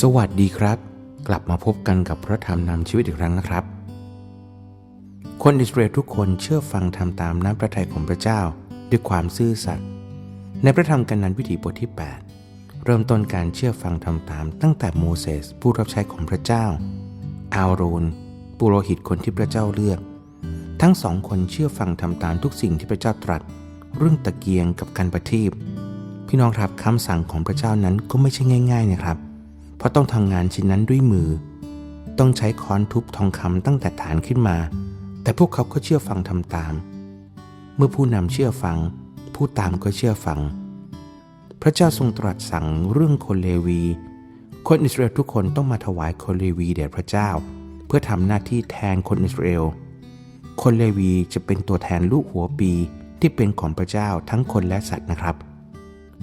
สวัสดีครับ กลับมาพบกันกับพระธรรมนำชีวิตอีกครั้งนะครับ คนอิสราเอลทุกคนเชื่อฟังทำตามน้ำพระทัยของพระเจ้าด้วยความซื่อสัตย์ในพระธรรมกันนันวิถีบทที่ 8 เริ่มต้นการเชื่อฟังทำตามตั้งแต่โมเสสผู้รับใช้ของพระเจ้า อาโรนปุโรหิตคนที่พระเจ้าเลือก ทั้งสองคนเชื่อฟังทำตามทุกสิ่งที่พระเจ้าตรัส เรื่องตะเกียงกับการประทีปพี่น้องครับคำสั่งของพระเจ้านั้นก็ไม่ใช่ง่าย ๆนะครับเราะต้องทำงานชิ้นนั้นด้วยมือ ต้องใช้ค้อนทุบทองคำตั้งแต่ฐานขึ้นมา แต่พวกเขาก็เชื่อฟังทำตาม เมื่อผู้นำเชื่อฟัง ผู้ตามก็เชื่อฟัง พระเจ้าทรงตรัสสั่งเรื่องคนเลวี คนอิสราเอลทุกคนต้องมาถวายคนเลวีแด่พระเจ้า เพื่อทำหน้าที่แทนคนอิสราเอล คนเลวีจะเป็นตัวแทนลูกหัวปีที่เป็นของพระเจ้าทั้งคนและสัตว์นะครับ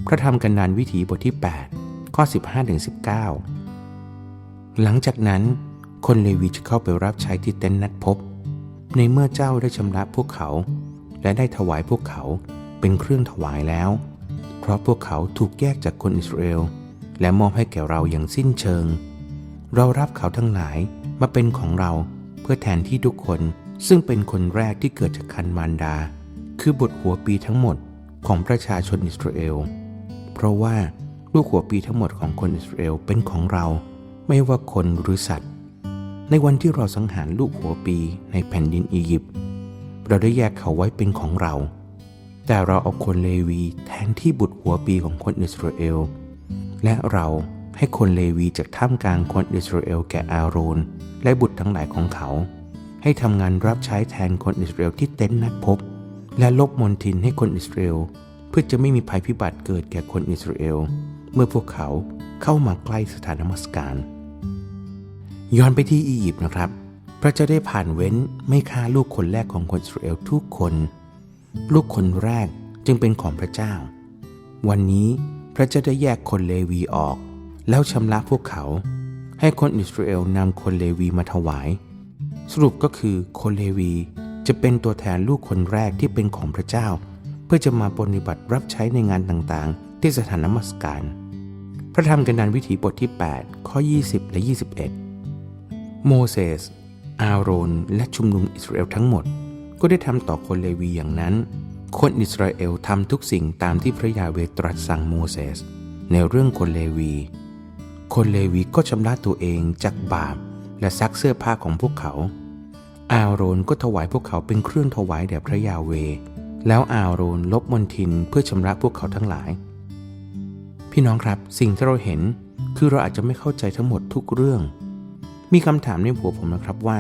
พระธรรมกันดานวิถีบทที่ 8 ข้อ 15ถึง19 หลังจากนั้น คนเลวีจะเข้าไปรับใช้ที่เต็นท์นัดพบ ในเมื่อเจ้าได้ชำระพวกเขา และได้ถวายพวกเขาเป็นเครื่องถวายแล้ว เพราะพวกเขาถูกแยกจากคนอิสราเอล และมอบให้แก่เราอย่างสิ้นเชิง เรารับเขาทั้งหลายมาเป็นของเราเพื่อแทนที่ทุกคนซึ่งเป็นคนแรกที่เกิดจากคันมารดา คือบทหัวปีทั้งหมดของประชาชนอิสราเอล เพราะว่าลูกหัวปีทั้งหมดของคนอิสราเอลเป็นของเรา ไม่ว่าคนหรือสัตว์ ในวันที่เราสังหารลูกหัวปีในแผ่นดินอียิปต์เราได้แยกเขาไว้เป็นของเรา แต่เราเอาคนเลวีแทนที่บุตรหัวปีของคนอิสราเอล และเราให้คนเลวีจากท่ามกลางคนอิสราเอลแก่อาโรนและบุตรทั้งหลายของเขา ให้ทำงานรับใช้แทนคนอิสราเอลที่เต็นท์นัดพบ และลบมนทินให้คนอิสราเอลเพื่อจะไม่มีภัยพิบัติเกิดแก่คนอิสราเอลเมื่อพวกเขา เข้ามาใกล้สถานนมัสการ ย้อนไปที่อียิปต์นะครับ พระเจ้าได้ผ่านเว้นไม่ฆ่าลูกคนแรกของคนอิสราเอลทุกคน ลูกคนแรกจึงเป็นของพระเจ้า วันนี้พระเจ้าได้แยกคนเลวีออก แล้วชำระพวกเขา ให้คนอิสราเอลนำคนเลวีมาถวาย สรุปก็คือคนเลวีจะเป็นตัวแทนลูกคนแรกที่เป็นของพระเจ้า เพื่อจะมาปฏิบัติรับใช้ในงานต่างๆ ที่สถานนมัสการ พระธรรมกันดานวิถีบทที่ 8 ข้อ 20 และ 21 โมเสส อาโรน และชุมนุมอิสราเอลทั้งหมด ก็ได้ทำต่อคนเลวีอย่างนั้น คนอิสราเอลทำทุกสิ่งตามที่พระยาเวตรัสสั่งโมเสส ในเรื่องคนเลวี คนเลวีก็ชำระตัวเองจากบาปและซักเสื้อผ้าของพวกเขา อาโรนก็ถวายพวกเขาเป็นเครื่องถวายแด่พระยาเว แล้วอาโรนลบมนทินเพื่อชำระพวกเขาทั้งหลาย พี่น้องครับสิ่งที่เราเห็นคือเราอาจจะไม่เข้าใจทั้งหมดทุกเรื่อง มีคำถามในหัวผมนะครับว่า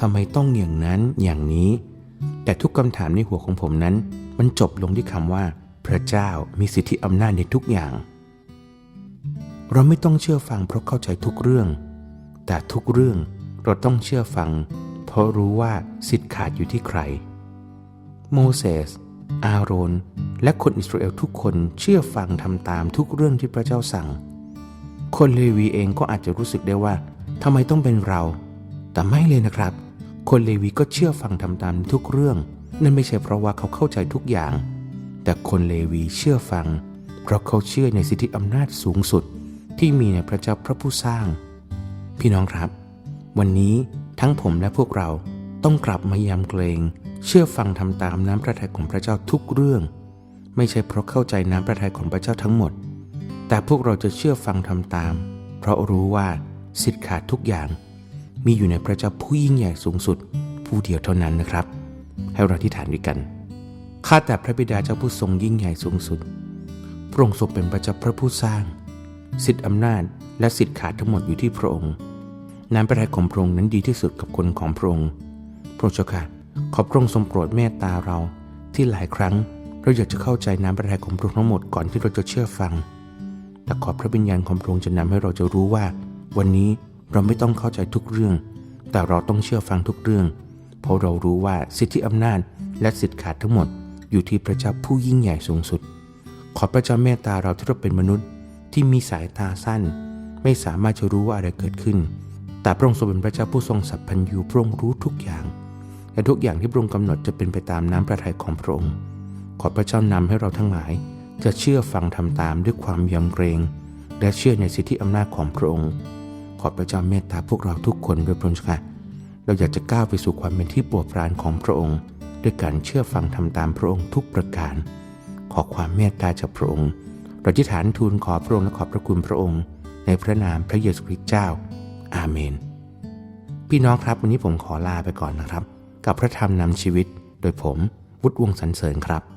ทำไมต้องอย่างนั้นอย่างนี้ แต่ทุกคำถามในหัวของผมนั้น มันจบลงที่คำว่า พระเจ้ามีสิทธิอำนาจในทุกอย่าง เราไม่ต้องเชื่อฟังเพราะเข้าใจทุกเรื่อง แต่ทุกเรื่องเราต้องเชื่อฟัง เพราะรู้ว่าสิทธิ์ขาดอยู่ที่ใคร โมเสส อาโรนและคนอิสราเอลทุกคนเชื่อฟังทำตามทุกเรื่องที่พระเจ้าสั่ง คนเลวีเองก็อาจจะรู้สึกได้ว่าทำไมต้องเป็นเรา แต่ไม่เลยนะครับ คนเลวีก็เชื่อฟังทำตามทุกเรื่อง นั่นไม่ใช่เพราะว่าเขาเข้าใจทุกอย่าง แต่คนเลวีเชื่อฟัง เพราะเขาเชื่อในสิทธิอำนาจสูงสุดที่มีในพระเจ้าพระผู้สร้าง พี่น้องครับ วันนี้ทั้งผมและพวกเราต้องกลับมายำเกรง เชื่อฟังทำตามน้ำพระทัยของพระเจ้าทุกเรื่อง ไม่ใช่เพราะเข้าใจน้ำพระทัยของพระเจ้าทั้งหมด แต่พวกเราจะเชื่อฟังทำตาม เพราะรู้ว่าสิทธิ์ขาดทุกอย่าง มีอยู่ในพระเจ้าผู้ยิ่งใหญ่สูงสุด ผู้เดียวเท่านั้นนะครับ ให้เราที่ฐานด้วยกันข้าแต่พระบิดาเจ้าผู้ทรงยิ่งใหญ่สูงสุดพระองค์ทรงเป็นพระเจ้าพระผู้สร้าง สิทธิอำนาจและสิทธิขาดทั้งหมดอยู่ที่พระองค์น้ำพระทัยของพระองค์นั้นดีที่สุดกับคนของพระองค์พระเจ้าค่ะ ขอพระองค์ทรงโปรดเมตตาเราที่หลายครั้งเราอยากจะเข้าใจน้ำพระทัยของพระองค์ทั้งหมดก่อนที่เราจะเชื่อฟัง แต่ขอพระวิญญาณของพระองค์จะนำให้เราจะรู้ว่า วันนี้เราไม่ต้องเข้าใจทุกเรื่อง แต่เราต้องเชื่อฟังทุกเรื่อง เพราะเรารู้ว่าสิทธิอำนาจและสิทธิขาดทั้งหมด อยู่ที่พระเจ้าผู้ยิ่งใหญ่สูงสุด ขอพระเจ้าเมตตาเราที่เราเป็นมนุษย์ที่มีสายตาสั้น ไม่สามารถจะรู้ว่าอะไรเกิดขึ้น แต่พระองค์ทรงเป็นพระเจ้าผู้ทรงสัพพัญญูพระองค์รู้ทุกอย่าง และทุกอย่างที่พระองค์กำหนดจะเป็นไปตามน้ำพระทัยของพระองค์ ขอพระเจ้านำให้เราทั้งหลาย จะเชื่อฟังทำตามด้วยความยำเกรง และเชื่อในสิทธิอำนาจของพระองค์ ขอพระเจ้าเมตตาพวกเราทุกคนด้วยพระองค์ค่ะเราอยากจะก้าวไปสู่ความเป็นที่โปรดปรานของพระองค์ ด้วยการเชื่อฟังทำตามพระองค์ทุกประการ ขอความเมตตาจากพระองค์เราจะฐานทูลขอพระองค์และขอบพระคุณพระองค์ ในพระนามพระเยซูคริสต์เจ้า อาเมน พี่น้องครับวันนี้ผมขอลาไปก่อนนะครับ กับพระธรรมนำชีวิต โดยผมวุฒิวงสันเสริญครับ